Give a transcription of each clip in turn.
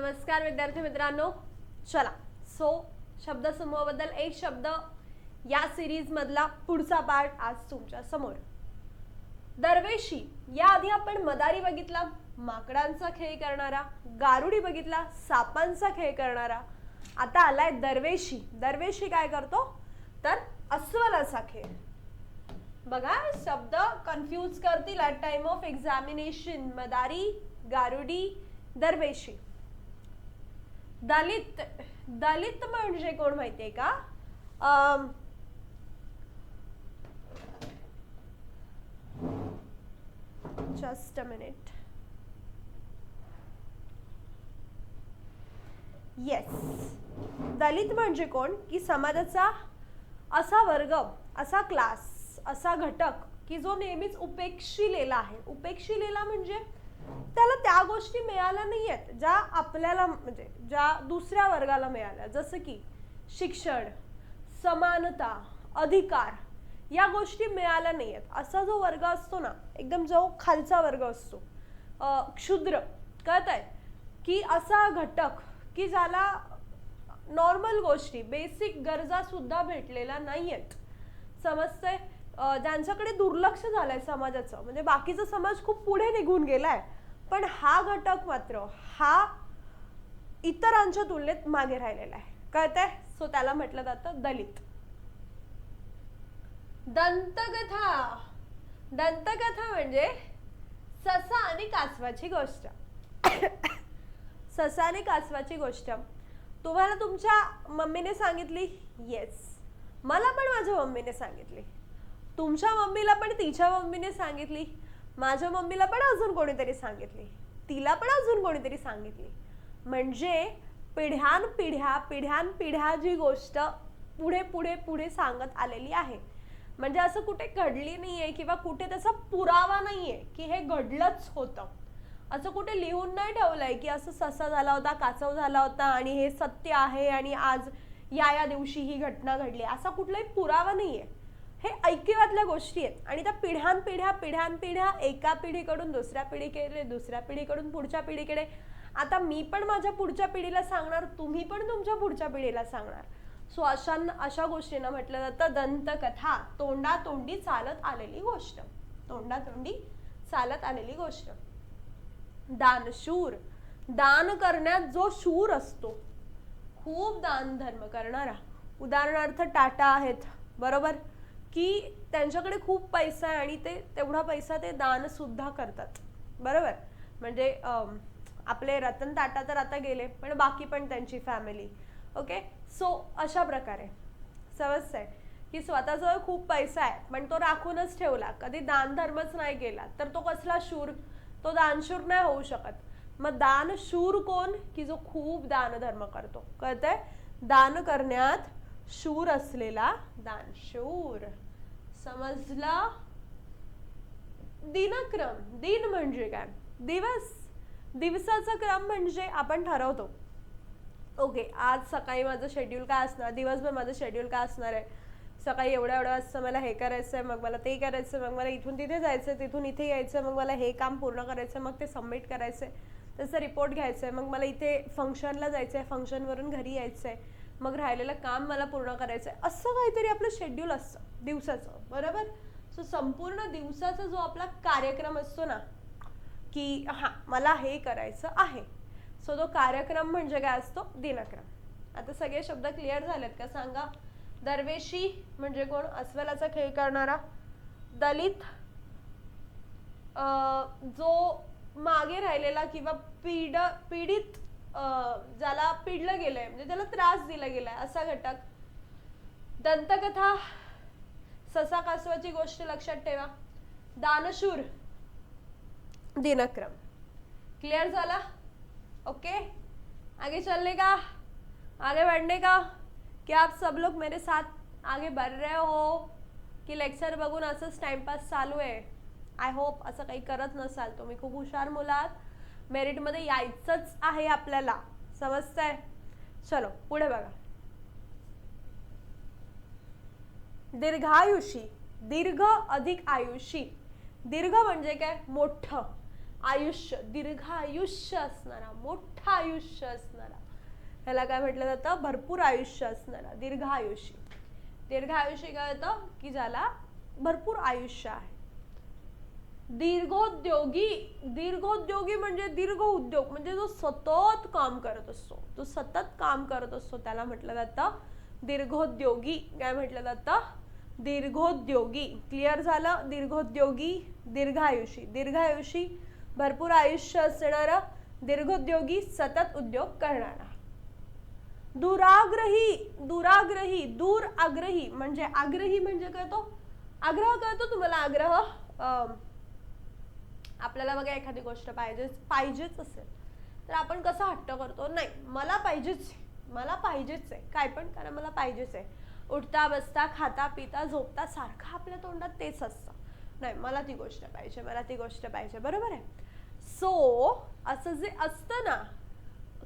नमस्कार विद्यार्थी मित्रांनो. चला सो शब्दसमूहाबद्दल एक शब्द या सिरीज मधला पुढचा पार्ट आज तुमच्यासमोर. दरवेशी याआधी आपण मदारी बघितला माकडांचा खेळ करणारा गारुडी बघितला सापांचा खेळ करणारा. आता आलाय दरवेशी. दरवेशी काय करतो? तर अस्वलाचा खेळ. बघा शब्द कन्फ्यूज करतील ॲट टाइम ऑफ एक्झामिनेशन मदारी गारुडी दरवेशी. दलित दलित म्हणजे कोण माहितीये का? अम, just a येस दलित म्हणजे कोण? की समाजाचा असा वर्ग असा क्लास असा घटक की जो नेहमीच उपेक्षिलेला आहे. उपेक्षिलेला म्हणजे त्याला त्या गोष्टी मिळाल्या नाही आहेत ज्या आपल्याला म्हणजे ज्या दुसऱ्या वर्गाला मिळाल्या. जसं की शिक्षण समानता अधिकार या गोष्टी मिळाल्या नाही आहेत असा जो वर्ग असतो ना एकदम जो खालचा वर्ग असतो क्षुद्र कळत आहे की असा घटक की ज्याला नॉर्मल गोष्टी बेसिक गरजा सुद्धा भेटलेल्या नाही आहेत समजतंय ज्यांच्याकडे दुर्लक्ष झालंय समाजाचं म्हणजे बाकीचा समाज खूप पुढे निघून गेलाय. पण हा घटक मात्र हा इतरांच्या तुलनेत मागे राहिलेला आहे. कळतंय? सो त्याला म्हटलं जातं दलित. दंतकथा. दंतकथा म्हणजे ससा आणि कासवाची गोष्ट. ससा आणि कासवाची गोष्ट. तुम्हाला तुमच्या मम्मीने सांगितली? येस मला पण माझ्या मम्मीने सांगितली. तुमच्या मम्मीला पण तिच्या मम्मीने सांगितली? माझ्या मम्मीला पण अजून कोणीतरी सांगितली. तिला पण अजून कोणीतरी सांगितली. म्हणजे पिढ्यान पिढ्या पिढ्यान पिढ्या जी गोष्ट पुढे पुढे पुढे सांगत आलेली आहे. म्हणजे असं कुठे घडली नाहीये किंवा कुठे त्याचा पुरावा नाहीये की हे घडलंच होतं. असं कुठे लिहून नाही ठेवलंय की असं ससा झाला होता काचव झाला होता आणि हे सत्य आहे आणि आज या या दिवशी ही घटना घडली. असा कुठलाही पुरावा नाहीये. हे ऐकिवातल्या गोष्टी आहेत. आणि त्या पिढ्यान पिढ्या पिढ्यान पिढ्या एका पिढीकडून दुसऱ्या पिढीकडे दुसऱ्या पिढीकडून पुढच्या पिढीकडे. आता मी पण माझ्या पुढच्या पिढीला सांगणार तुम्ही पण तुमच्या पुढच्या पिढीला सांगणार. सो अशा अशा गोष्टींना म्हटलं जातं दंतकथा तोंडातोंडी चालत आलेली गोष्ट. तोंडातोंडी चालत आलेली गोष्ट. दानशूर दान करण्यात जो शूर असतो खूप दान धर्म करणारा. उदाहरणार्थ टाटा आहेत बरोबर? की त्यांच्याकडे खूप पैसा आहे आणि ते तेवढा पैसा ते दानसुद्धा करतात. बरोबर? म्हणजे आपले रतन टाटा तर आता गेले पण बाकी पण त्यांची फॅमिली ओके सो अशा प्रकारे. समजतं आहे की स्वतःजवळ खूप पैसा आहे पण तो राखूनच ठेवला. कधी दानधर्मच नाही गेला तर तो कसला शूर? तो दानशूर नाही होऊ शकत. मग दानशूर कोण? की जो खूप दानधर्म करतो. कळतंय? दान करण्यात शूर असलेला दानशूर समजला? दिनक्रम. दिन म्हणजे काय? दिवस. दिवसाचा क्रम म्हणजे आपण ठरवतो. ओके आज सकाळी माझं शेड्यूल काय असणार? दिवसभर माझं शेड्यूल काय असणार आहे? सकाळी एवढ्या एवढ्या वाजता मला हे करायचं आहे मग मला ते करायचं आहे मग मला इथून तिथे जायचं आहे तिथून इथे यायचं आहे मग मला हे काम पूर्ण करायचं आहे मग ते सबमिट करायचं आहे त्याचा रिपोर्ट घ्यायचा आहे मग मला इथे फंक्शनला जायचं आहे फंक्शनवरून घरी यायचं आहे मग राहिलेलं काम मला पूर्ण करायचं आहे असं काहीतरी आपलं शेड्यूल असतं दिवसाचं. बरोबर? सो संपूर्ण दिवसाचा जो आपला कार्यक्रम असतो ना की हां मला हे करायचं आहे. सो तो कार्यक्रम म्हणजे काय असतो? दिनक्रम. आता सगळे शब्द क्लिअर झालेत का? सांगा. दरवेशी म्हणजे कोण? अस्वलाचा खेळ करणारा. दलित जो मागे राहिलेला किंवा पीड पीडित ज्याला पिडलं गेलंय म्हणजे त्याला त्रास दिला गेलाय असा घटक. दंतकथा ससा कासवाची गोष्ट लक्षात ठेवा. दानशूर दिनक्रम. क्लिअर झाला? ओके आगे चलने का? आगे बढ़ने का? क्या आप सब लोग मेरे साथ आगे बढ़ रहे हो? की लेक्चर बघून असंच टाइमपास चालू आहे? आय होप असं काही करत नसाल. तुम्ही खूप हुशार मुलात. आहात मेरिटमध्ये यायचंच आहे आपल्याला. समजतंय? चलो पुढे बघा. दीर्घायुषी दीर्घ अधिक आयुषी. दीर्घ म्हणजे काय? मोठं आयुष्य. दीर्घ आयुष्य असणारा मोठं आयुष्य असणारा. ह्याला काय म्हटलं जातं? भरपूर आयुष्य असणारा दीर्घ आयुषी दीर्घ आयुष्य काय होतं? की ज्याला भरपूर आयुष्य आहे. दीर्घोद्योगी दीर्घोद्योगी म्हणजे दीर्घ उद्योग म्हणजे जो सतत काम करत असतो. जो सतत काम करत असतो त्याला म्हटलं जातं दीर्घोद्योगी. काय म्हटलं जातं? दीर्घोद्योगी. क्लिअर झालं? दीर्घोद्योगी दीर्घायुषी. दीर्घायुषी भरपूर आयुष्य असणारा दीर्घोद्योगी सतत उद्योग करणारा. दुराग्रही दुराग्रही दूर आग्रही म्हणजे आग्रही म्हणजे कळतो आग्रह कळतो तुम्हाला? आग्रह अं, आपल्याला बघा एखादी गोष्ट पाहिजेच पाहिजेच असेल तर आपण कसं हट्ट करतो? नाही मला पाहिजेच आहे. मला पाहिजेच आहे काय पण कारण मला पाहिजेच आहे. उठता बसता खाता पिता झोपता सारखं आपल्या तोंडात तेच असतं. नाही मला ती गोष्ट पाहिजे मला ती गोष्ट पाहिजे बरोबर आहे? सो असं जे असतं ना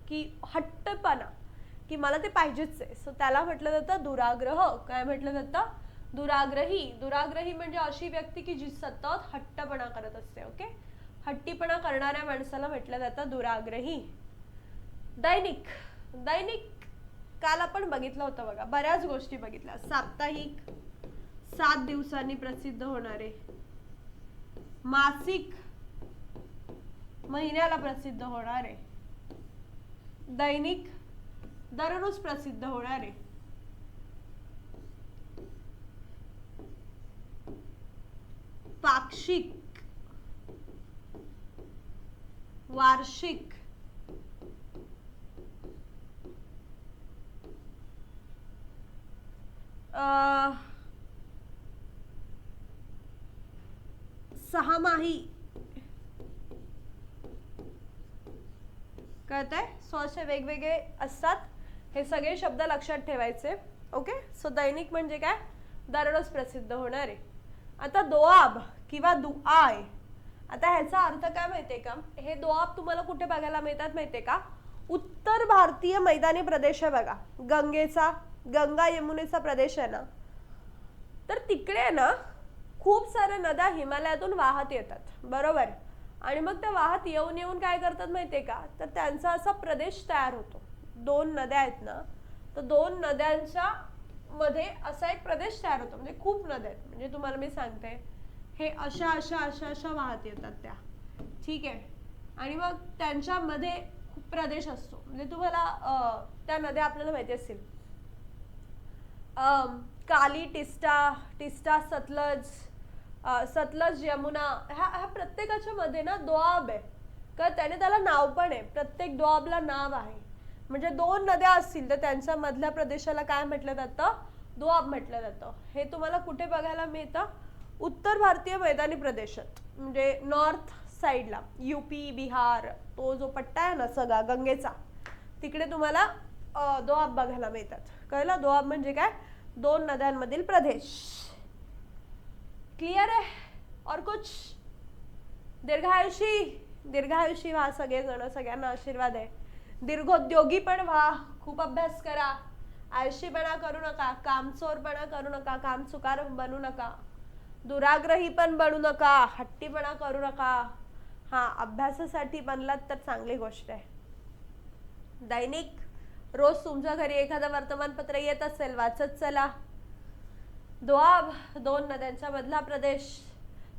की हट्टपणा की मला ते पाहिजेच आहे. सो त्याला म्हटलं जातं दुराग्रह काय म्हटलं जातं? दुराग्रही दुराग्रही म्हणजे अशी व्यक्ती की जी सतत हट्टपणा करत असते ओके हट्टीपणा करणाऱ्या माणसाला म्हटलं जातं दुराग्रही. दैनिक दैनिक काल आपण बघितलं होतं बघा बऱ्याच गोष्टी बघितल्या. साप्ताहिक सात दिवसांनी प्रसिद्ध होणारे. मासिक महिन्याला प्रसिद्ध होणारे. दैनिक दररोज प्रसिद्ध होणारे. पाक्षिक वार्षिक अं, सहामाही. कळतंय? सो असे वेगवेगळे असतात. हे सगळे शब्द लक्षात ठेवायचे. ओके? सो दैनिक म्हणजे काय? दररोज प्रसिद्ध होणारे. आता दोआब. किंवा दुआय आता ह्याचा अर्थ काय माहितीये का? हे दोआब तुम्हाला कुठे बघायला मिळतात माहितीये का? उत्तर भारतीय मैदानी प्रदेश आहे बघा. गंगेचा गंगा यमुनेचा प्रदेश आहे ना? तर तिकडे आहे ना खूप साऱ्या नद्या हिमालयातून वाहत येतात. बरोबर? आणि मग त्या वाहत येऊन येऊन काय करतात माहितीये का? तर त्यांचा असा प्रदेश तयार होतो. दोन नद्या आहेत ना तर दोन नद्यांच्या मध्ये असा एक प्रदेश तयार होतो. म्हणजे खूप नद्या आहेत. म्हणजे तुम्हाला मी सांगते हे अशा अशा अशा अशा वाहत येतात त्या. ठीक आहे? आणि मग त्यांच्यामध्ये खूप प्रदेश असतो. म्हणजे तुम्हाला त्या नद्या आपल्याला माहिती असतील. काली टिस्टा टिस्टा सतलज सतलज यमुना ह्या ह्या प्रत्येकाच्या मध्ये ना दोआब आहे. का त्याने त्याला नाव पण आहे. प्रत्येक दोआबला नाव आहे. म्हणजे दोन नद्या असतील तर त्यांच्या मधल्या प्रदेशाला काय म्हटलं जातं? दोआब म्हटलं जातं. हे तुम्हाला कुठे बघायला मिळतं? उत्तर भारतीय मैदानी प्रदेशात म्हणजे नॉर्थ साईडला युपी बिहार तो जो पट्टा आहे ना सगळा गंगेचा तिकडे तुम्हाला दोआब बघायला मिळतात. कळलं? दोआब म्हणजे काय? दोन नद्यांमधील प्रदेश. क्लियर आहे? और कुछ? दीर्घायुषी? दीर्घायुषी व्हा सगळेजण सगळ्यांना आशीर्वाद आहे. दीर्घोद्योगी पण व्हा खूप अभ्यास करा. आळशीपणा करू नका कामचोरपणा करू नका कामचुकार बनू नका. दुराग्रही पण बनू नका हट्टीपणा करू नका. हा अभ्यासासाठी बनलात तर चांगली गोष्ट आहे. दैनिक रोज तुमच्या घरी एखादं वर्तमानपत्र येत असेल वाचत चला. दोआब दोन नद्यांच्या मधला प्रदेश.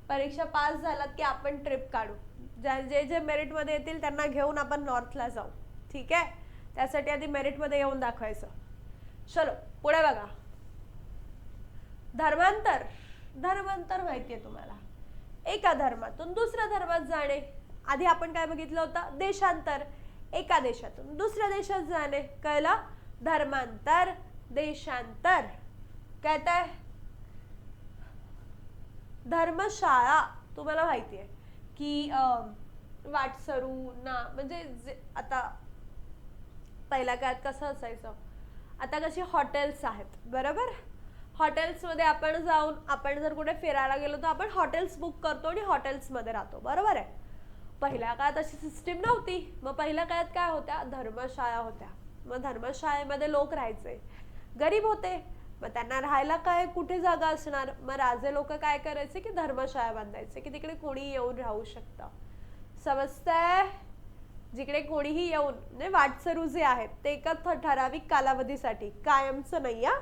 परीक्षा पास झालात की आपण ट्रिप काढू. ज्या जे जे मेरिटमध्ये येतील त्यांना घेऊन आपण नॉर्थला जाऊ. ठीक आहे? त्यासाठी आधी मेरिटमध्ये येऊन दाखवायचं. चलो पुढे बघा. धर्मांतर. धर्मांतर माहितीये तुम्हाला. एका धर्मातून दुसऱ्या धर्मात जाणे. आधी आपण काय बघितलं होतं? देशांतर. एका देशातून दुसऱ्या देशात जाणे. कळलं? धर्मांतर देशांतर. कळतंय? धर्मशाळा तुम्हाला माहिती आहे की अं, वाटसरू ना म्हणजे जे आता पहिल्या काळात कसं असायचं? आता कशी हॉटेल्स आहेत बरोबर? हॉटेल्समध्ये आपण जाऊन आपण जर कुठे फिरायला गेलो तर आपण हॉटेल्स बुक करतो आणि हॉटेल्समध्ये राहतो. बरोबर आहे? पहिल्या काळात अशी सिस्टीम नव्हती. मग पहिल्या काळात काय होत्या? धर्मशाळा होत्या. मग धर्मशाळेमध्ये लोक राहायचे. गरीब होते. मग त्यांना राहायला काय कुठे जागा असणार? मग राजे लोक काय करायचे की धर्मशाळा बांधायचे की तिकडे कोणी येऊन राहू शकतं. समजतंय? जिकडे कोणीही येऊन म्हणजे वाटसरू जे आहेत ते एका ठराविक कालावधीसाठी. कायमचं नाही या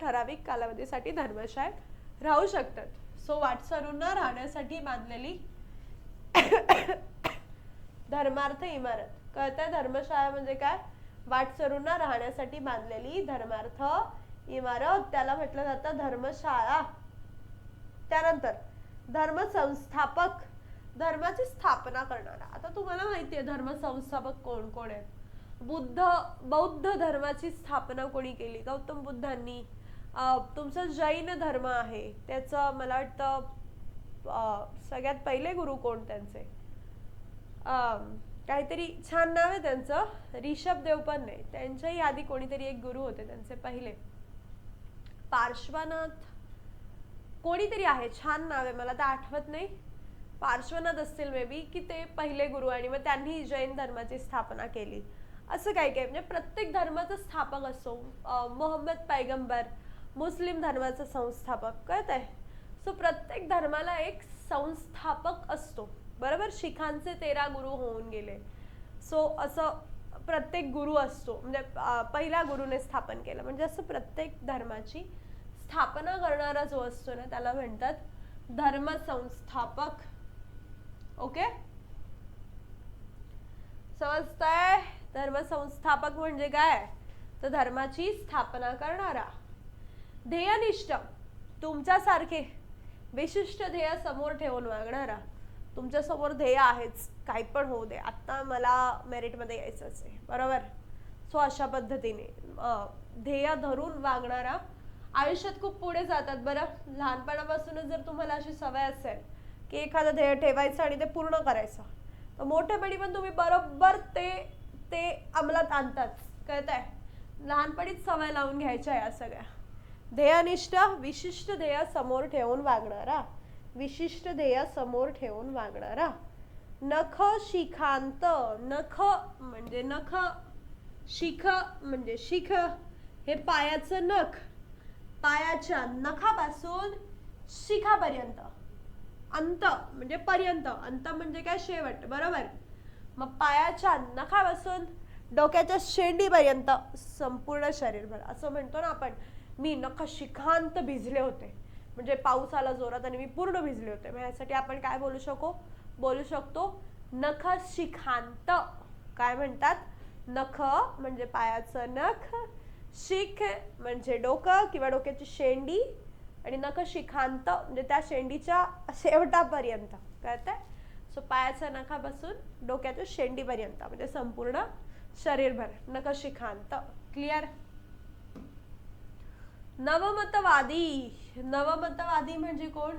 ठराविक कालावधीसाठी धर्मशाळेत राहू शकतात. सो वाटसरूंना राहण्यासाठी बांधलेली धर्मार्थ इमारत. कळतंय धर्मशाळा म्हणजे काय? वाटसरूंना राहण्यासाठी बांधलेली धर्मार्थ इमारत. त्याला म्हटलं जातं धर्मशाळा. त्यानंतर धर्म संस्थापक धर्माची स्थापना करणारा. आता तुम्हाला माहिती आहे धर्म संस्थापक कोण कोण आहेत? बुद्ध बौद्ध धर्माची स्थापना कोणी केली? गौतम बुद्धांनी तुमचा जैन धर्म आहे त्याचं मला वाटतं सगळ्यात पहिले गुरु कोण त्यांचे? अं, काहीतरी छान नाव आहे त्यांचं रिषभ देव पण नाही त्यांच्याही आधी कोणीतरी एक गुरु होते त्यांचे पहिले. पार्श्वनाथ कोणीतरी आहे छान नाव आहे मला तर आठवत नाही. पार्श्वनाथ असतील मे बी की ते पहिले गुरु आणि मग त्यांनी जैन धर्माची स्थापना केली. असं काही काही म्हणजे प्रत्येक धर्माचा स्थापक असो मोहम्मद पैगंबर मुस्लिम धर्माचा संस्थापक कळत आहे सो प्रत्येक धर्माला एक संस्थापक असतो. बरोबर? शिखांचे तेरा गुरु होऊन गेले. सो असं प्रत्येक गुरु असतो. म्हणजे पहिला गुरुने स्थापन केलं. म्हणजे असं प्रत्येक धर्माची स्थापना करणारा जो असतो ना त्याला म्हणतात धर्म संस्थापक. ओके समजतंय? धर्म संस्थापक म्हणजे काय? तर धर्माची स्थापना करणारा. ध्येयनिष्ठ. तुमच्यासारखे विशिष्ट ध्येय समोर ठेवून वागणारा तुमच्यासमोर ध्येय आहेच. काही पण होऊ दे. आत्ता मला मेरिटमध्ये यायचंच आहे. बरोबर? सो अशा पद्धतीने ध्येय धरून वागणारा आयुष्यात खूप पुढे जातात बरं. लहानपणापासूनच जर तुम्हाला अशी सवय असेल की एखादं ध्येय ठेवायचं आणि ते पूर्ण करायचं तर मोठेपणी पण तुम्ही बरोबर ते ते अंमलात आणतात. कळत आहे लहानपणीच सवय लावून घ्यायच्या या सगळ्या. ध्येयनिष्ठ विशिष्ट ध्येय समोर ठेवून वागणारा. विशिष्ट ध्येय समोर ठेवून वागणारा. नख शिखांत नख म्हणजे नख शिख म्हणजे शिख. हे पायाचं नख. पायाच्या नखापासून शिखापर्यंत. अंत म्हणजे पर्यंत. अंत म्हणजे काय शेवट? बरोबर? मग पायाच्या नखापासून डोक्याच्या शेंडीपर्यंत संपूर्ण शरीरभर. असं म्हणतो ना आपण. मी नख शिखांत भिजले होते. म्हणजे पाऊस आला जोरात आणि मी पूर्ण भिजले होते. मग यासाठी आपण काय बोलू शकू? बोलू शकतो नख शिखांत. काय म्हणतात? नख म्हणजे पायाचं नख शिख म्हणजे डोकं किंवा डोक्याची शेंडी आणि नख शिखांत म्हणजे त्या शेंडीच्या शेवटापर्यंत. कळतंय? सो पायाच्या नखापासून डोक्याच्या शेंडीपर्यंत म्हणजे संपूर्ण शरीरभर. नख शिखांत. क्लिअर नवमतवादी. नवमतवादी म्हणजे कोण?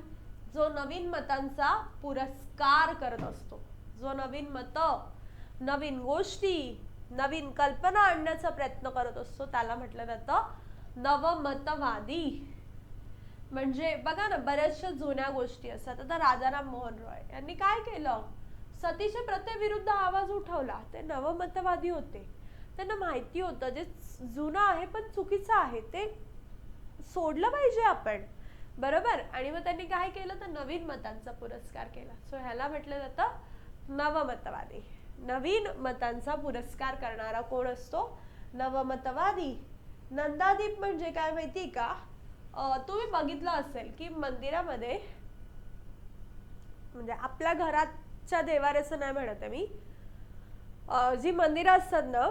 जो नवीन मतांचा पुरस्कार करत असतो. जो नवीन मत नवीन गोष्टी नवीन कल्पना आणण्याचा प्रयत्न करत असतो. त्याला म्हटलं जातं नवमतवादी. म्हणजे बघा ना बऱ्याचशा जुन्या गोष्टी असतात. आता राजाराम मोहन रॉय यांनी काय केलं? सतीच्या प्रथेविरुद्ध आवाज उठवला. ते नवमतवादी होते. त्यांना माहिती होतं जे जुनं आहे पण चुकीचं आहे. ते सोडलं पाहिजे आपण. बरोबर? आणि मग त्यांनी काय केलं? तर नवीन मतांचा पुरस्कार केला. सो ह्याला म्हटलं जातं नवमतवादी. नवीन मतांचा पुरस्कार करणारा कोण असतो? नवमतवादी. नंदादीप म्हणजे काय माहिती का? तुम्ही बघितलं असेल की मंदिरामध्ये म्हणजे आपल्या घराच्या देवाऱ्याचं नाही म्हणत आहे मी जी मंदिरं असतात ना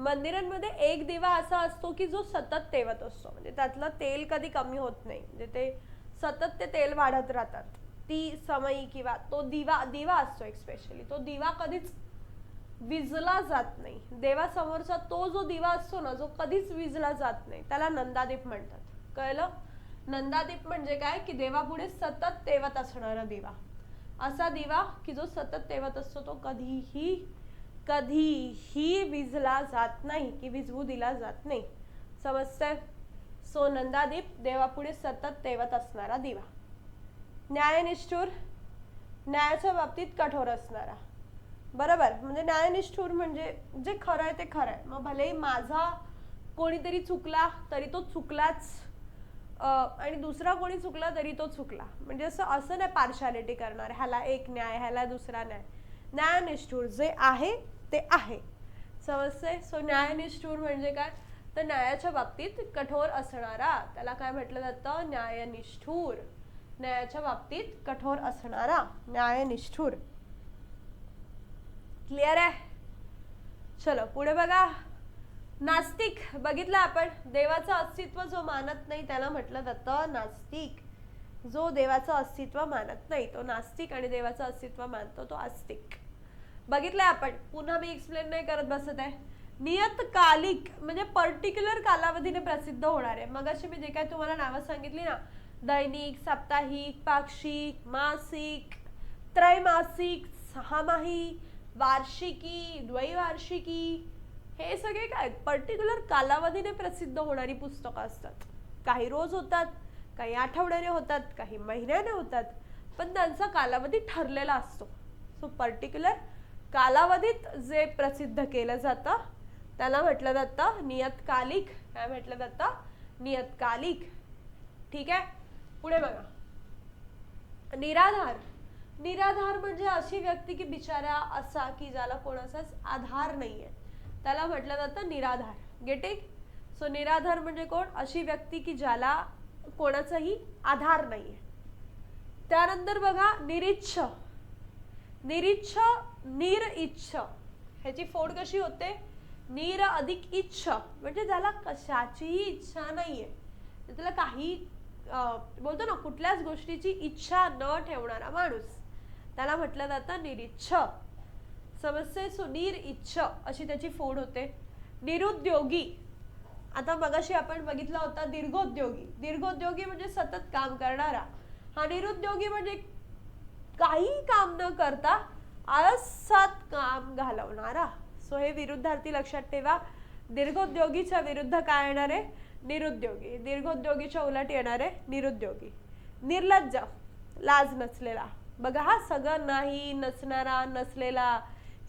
मंदिरांमध्ये एक दिवा असा असतो की जो सतत तेवत असतो. म्हणजे त्यातलं तेल कधी कमी होत नाही. म्हणजे ते सतत ते तेल वाढत राहतात. ती समयी किंवा तो दिवा दिवा असतो एक स्पेशली तो दिवा कधीच विजला जात नाही. देवासमोरचा तो जो दिवा असतो ना जो कधीच विजला जात नाही त्याला नंदादीप म्हणतात. कळलं? नंदादीप म्हणजे काय? की देवापुढे सतत तेवत असणारा दिवा. असा दिवा की जो सतत तेवत असतो तो कधीही कधीही विजला जात नाही की विजवू दिला जात नाही. समजतंय? सो नंदादीप देवापुढे सतत तेवत असणारा दिवा. न्यायनिष्ठूर न्यायाच्या बाबतीत कठोर असणारा. बरोबर? म्हणजे न्यायनिष्ठूर म्हणजे जे खरं आहे ते खरं आहे. मग भलेही माझा कोणीतरी चुकला तरी तो चुकलाच. आणि दुसरा कोणी चुकला तरी तो चुकला. म्हणजे असं असं नाही पार्शालिटी करणार. ह्याला एक न्याय ह्याला दुसरा न्याय. न्यायनिष्ठूर जे आहे ते आहे. समजते सो न्यायनिष्ठूर म्हणजे काय? तर न्यायाच्या बाबतीत कठोर असणारा त्याला काय म्हटलं जातं? न्यायनिष्ठूर न्यायाच्या बाबतीत कठोर असणारा न्यायनिष्ठूर क्लिअर आहे? चलो पुढे बघा. नास्तिक बघितलं आपण? देवाचं अस्तित्व जो मानत नाही त्याला म्हटलं जातं नास्तिक. जो देवाचं अस्तित्व मानत नाही तो नास्तिक आणि देवाचं अस्तित्व मानतो तो आस्तिक. बघितलंय आपण. पुन्हा मी एक्सप्लेन नाही करत बसत आहे. नियतकालिक म्हणजे पर्टिक्युलर कालावधीने प्रसिद्ध होणार आहे. मग अशी मी जे काय तुम्हाला नावं सांगितली ना दैनिक साप्ताहिक पाक्षिक मासिक त्रैमासिक सहामाही वार्षिकी द्वैवार्षिकी हे सगळे काय? पर्टिक्युलर कालावधीने प्रसिद्ध होणारी पुस्तकं असतात. काही रोज होतात काही आठवड्याने होतात काही महिन्याने होतात. पण त्यांचा कालावधी ठरलेला असतो. सो पर्टिक्युलर कालावधीत जे प्रसिद्ध केलं जातं त्याला म्हटलं जातं नियतकालिक काय म्हटलं जातं? नियतकालिक. ठीक आहे? पुढे बघा. निराधार. निराधार म्हणजे अशी व्यक्ती की बिचारा असा की ज्याला कोणाचाच आधार नाहीये. त्याला म्हटलं जातं निराधार. गेटिंग सो निराधार म्हणजे कोण? अशी व्यक्ती की ज्याला कोणाचाही आधार नाहीये. त्यानंतर बघा निरीच्छ. निरिच्छ निर इच्छ. ह्याची फोड कशी होते? नीर अधिक इच्छ. म्हणजे त्याला कशाचीही इच्छा नाहीये. त्याला काही बोलतो ना कुठल्याच गोष्टीची इच्छा न ठेवणारा माणूस. त्याला म्हटलं जातं निरीच्छ. समस्ये सो इच्छ अशी त्याची फोड होते. निरुद्योगी. आता मगाशी आपण बघितला होता दीर्घोद्योगी. दीर्घोद्योगी म्हणजे सतत काम करणारा. हा निरुद्योगी म्हणजे काही काम न करता आळसात काम घालवणारा. सो हे विरुद्धार्थी लक्षात ठेवा. दीर्घोद्योगीच्या विरुद्ध काय येणार? आहे निरुद्योगी. दीर्घोद्योगीच्या उलट येणार आहे निरुद्योगी. निर्लज्ज. लाज नसलेला. बघा हा सगळं नाही नसणारा नसलेला.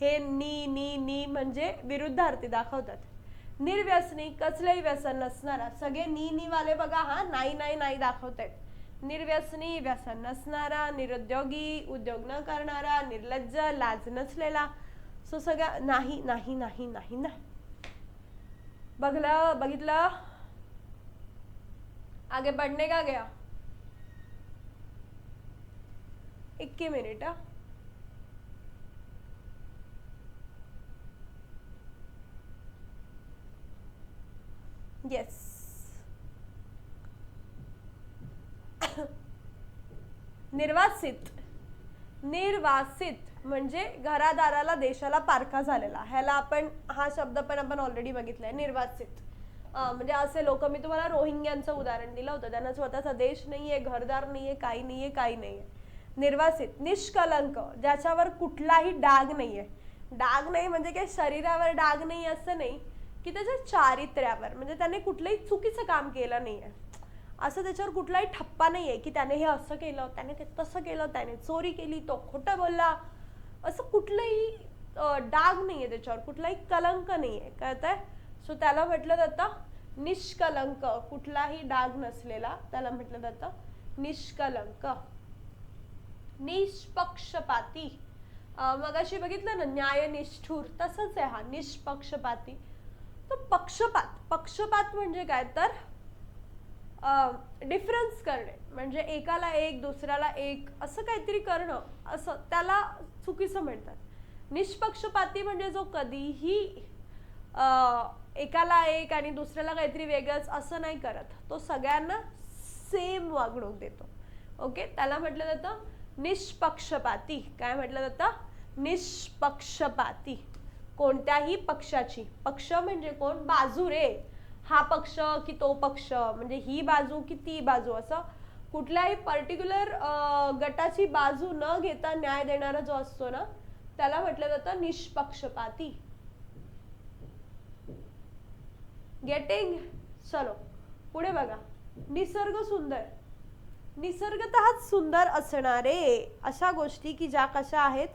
हे नी नी नी म्हणजे विरुद्धार्थी दाखवतात. निर्व्यसनी कसलंही व्यसन नसणारा. सगळे नी नी वाले बघा हा नाही नाही नाही दाखवत आहेत निर्व्यसनी व्यसन नसणारा निरुद्योगी उद्योग न करणारा निर्लज्ज लाज नसलेला. सो सगळ्या नाही नाही नाही नाही नाही. बघलं बघितलं? आगे बढ़ने का गया? इक्की मिनिट. येस निर्वासित. निर्वासित म्हणजे घरादाराला देशाला पारखा झालेला. ह्याला आपण हा शब्द पण आपण ऑलरेडी बघितलाय निर्वासित. म्हणजे असे लोक मी तुम्हाला रोहिंग्यांचं उदाहरण दिलं होतं. त्यांना स्वतःचा देश नाहीये घरदार नाहीये काही नाहीये काही नाहीये. निर्वासित निष्कलंक ज्याच्यावर कुठलाही डाग नाहीये. डाग नाही म्हणजे काही शरीरावर डाग नाही असं नाही की त्याच्या चारित्र्यावर. म्हणजे त्याने कुठलंही चुकीचं काम केलं नाहीये. असं त्याच्यावर कुठलाही ठप्पा नाही आहे की त्याने हे असं केलं त्याने ते तसं केलं त्याने चोरी केली तो खोटं बोलला. असं कुठलंही डाग नाही आहे त्याच्यावर कुठलाही कलंक नाही नाहीये. कळतंय? सो त्याला म्हटलं जातं निष्कलंक. कुठलाही डाग नसलेला त्याला म्हटलं जातं निष्कलंक. निष्पक्षपाती. मगाशी बघितलं ना न्यायनिष्ठूर तसंच आहे हा निष्पक्षपाती. तो पक्षपात पक्षपात म्हणजे काय? तर डिफरन्स करणे. म्हणजे एकाला एक दुसऱ्याला एक असं काहीतरी करणं असं त्याला चुकीचं म्हणतात. निष्पक्षपाती म्हणजे जो कधीही एकाला एक आणि दुसऱ्याला काहीतरी वेगळंच असं नाही करत. तो सगळ्यांना सेम वागणूक देतो. ओके त्याला म्हटलं जातं निष्पक्षपाती. काय म्हटलं जातं? निष्पक्षपाती. कोणत्याही पक्षाची. पक्ष म्हणजे कोण? बाजू रे हा पक्ष की तो पक्ष म्हणजे ही बाजू की ती बाजू असं कुठल्याही पर्टिक्युलर गटाची बाजू न घेता न्याय देणारा जो असतो ना त्याला म्हटलं जातं निष्पक्षपाती. गेटिंग चलो पुढे बघा. निसर्ग सुंदर. निसर्गतःच सुंदर असणारे अशा गोष्टी की ज्या कशा आहेत?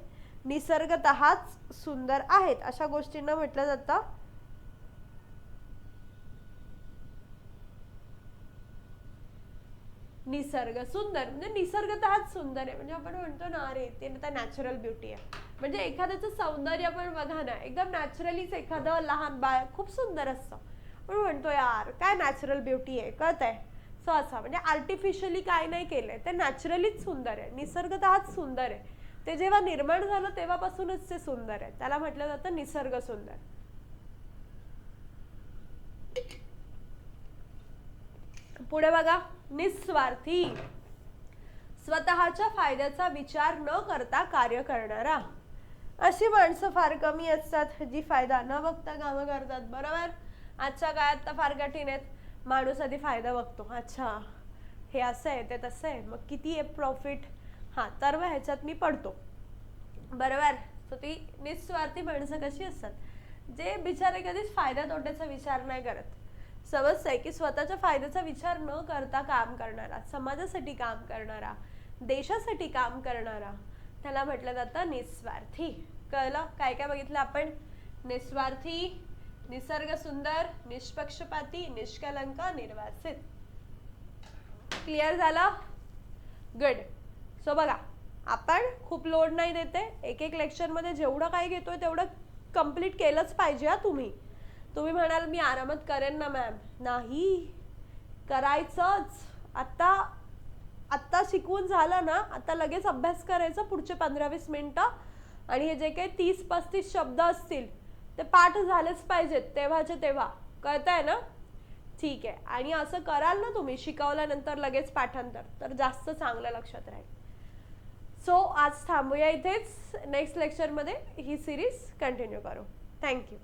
निसर्गतःच सुंदर आहेत. अशा गोष्टींना म्हटलं जातं निसर्ग सुंदर म्हणजे निसर्ग तर सुंदर आहे. म्हणजे आपण म्हणतो ना अरे ते तर नॅचरल ब्युटी आहे. म्हणजे एखाद्याचं सौंदर्य पण बघा ना एकदम नॅचरलीच एखादं लहान बाळ खूप सुंदर असतं. पण म्हणतो यार काय नॅचरल ब्युटी आहे कळत आहे सो असं म्हणजे आर्टिफिशियली काय नाही केलंय ते नॅचरलीच सुंदर आहे. निसर्ग तर हाच सुंदर आहे. ते जेव्हा निर्माण झालं तेव्हापासूनच ते सुंदर आहे. त्याला म्हटलं जातं निसर्ग सुंदर. पुढे बघा. निस्वार्थी. स्वतःच्या फायद्याचा विचार न करता कार्य करणारा. अशी माणसं फार कमी असतात जी फायदा न बघता कामं करतात बरोबर? आजच्या काळात तर फार कठीण आहेत. माणूस आधी फायदा बघतो. अच्छा हे असं आहे ते तसं आहे. मग किती आहे प्रॉफिट हां तर मग ह्याच्यात मी पडतो. बरोबर? तर ती निस्वार्थी माणसं कशी असतात? जे बिचारे कधीच फायदा तोट्याचा विचार नाही करत. समजतंय की स्वतःच्या फायद्याचा विचार न करता काम करणारा समाजासाठी काम करणारा देशासाठी काम करणारा त्याला म्हटलं जातं निस्वार्थी. कळलं? काय काय बघितलं आपण? निस्वार्थी निसर्ग सुंदर निष्पक्षपाती निष्कलंक निर्वासित. क्लिअर झालं? गुड सो बघा आपण खूप लोड नाही देते. एक एक लेक्चरमध्ये जेवढं काय घेतोय तेवढं कंप्लीट केलंच पाहिजे हा तुम्ही. तुम्ही म्हणाल मी आरामात करेन ना मॅम नाही. करायचंच. आत्ता आत्ता शिकवून झालं ना आता लगेच अभ्यास करायचा पुढचे पंधरा वीस मिनटं. आणि हे जे काही तीस पस्तीस शब्द असतील ते पाठ झालेच पाहिजेत तेव्हाचे तेव्हा. कळतंय ना? ठीक आहे. आणि असं कराल ना तुम्ही शिकवल्यानंतर लगेच पाठांतर. तर जास्त चांगलं लक्षात राहील. सो आज थांबूया इथेच. नेक्स्ट लेक्चरमध्ये ही सिरीज कंटिन्यू करू. Thank you